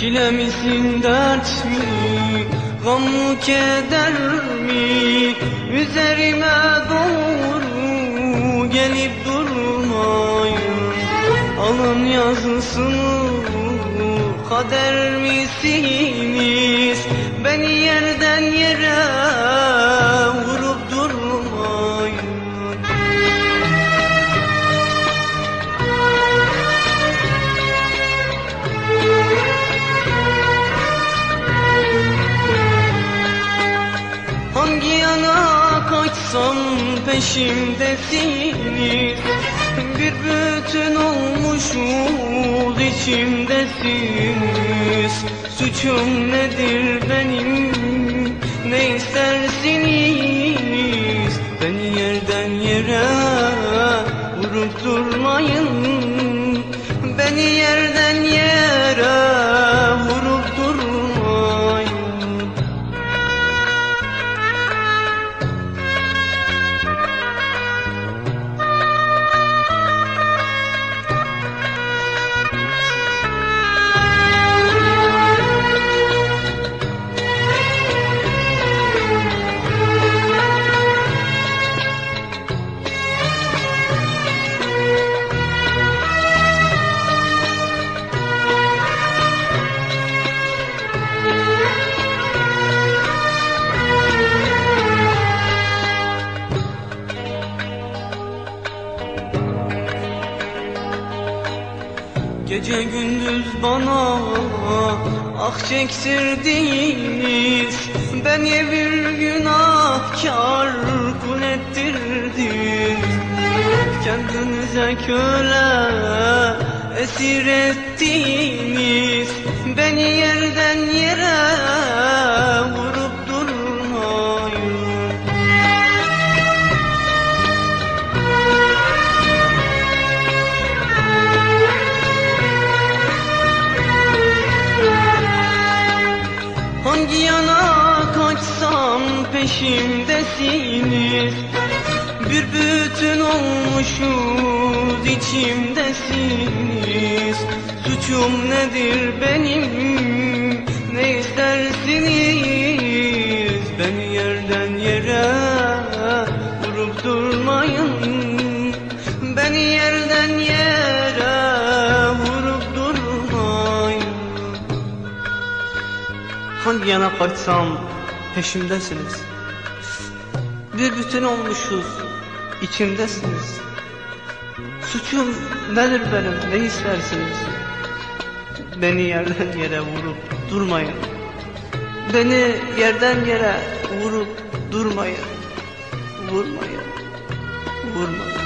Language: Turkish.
Çile misin dert mi? Gam mı keder mi? Üzerime doğru Gelip durmayın. Alın yazısını Kader misiniz Beni yerden yere peşimdesiniz Bir bütün olmuşuz içimdesiniz Suçum nedir benim? Ne istersiniz? Beni yerden yere vurup durmayın. Beni yerden Gece gündüz bana ah çektirdiniz Beni bir günahkar kul ettirdiniz Kendinize köle esir ettiniz Beni yerden yere peşimdesiniz Bir bütün olmuşuz içimdesiniz. Suçum nedir benim? Ne istersiniz? Beni yerden yere vurup durmayın. Beni yerden yere vurup durmayın. Hangi yana kaçsam peşimdesiniz Bir bütün olmuşuz. İçimdesiniz. Suçum nedir benim? Ne istersiniz? Beni yerden yere vurup durmayın. Beni yerden yere vurup durmayın. Vurmayın. Vurmayın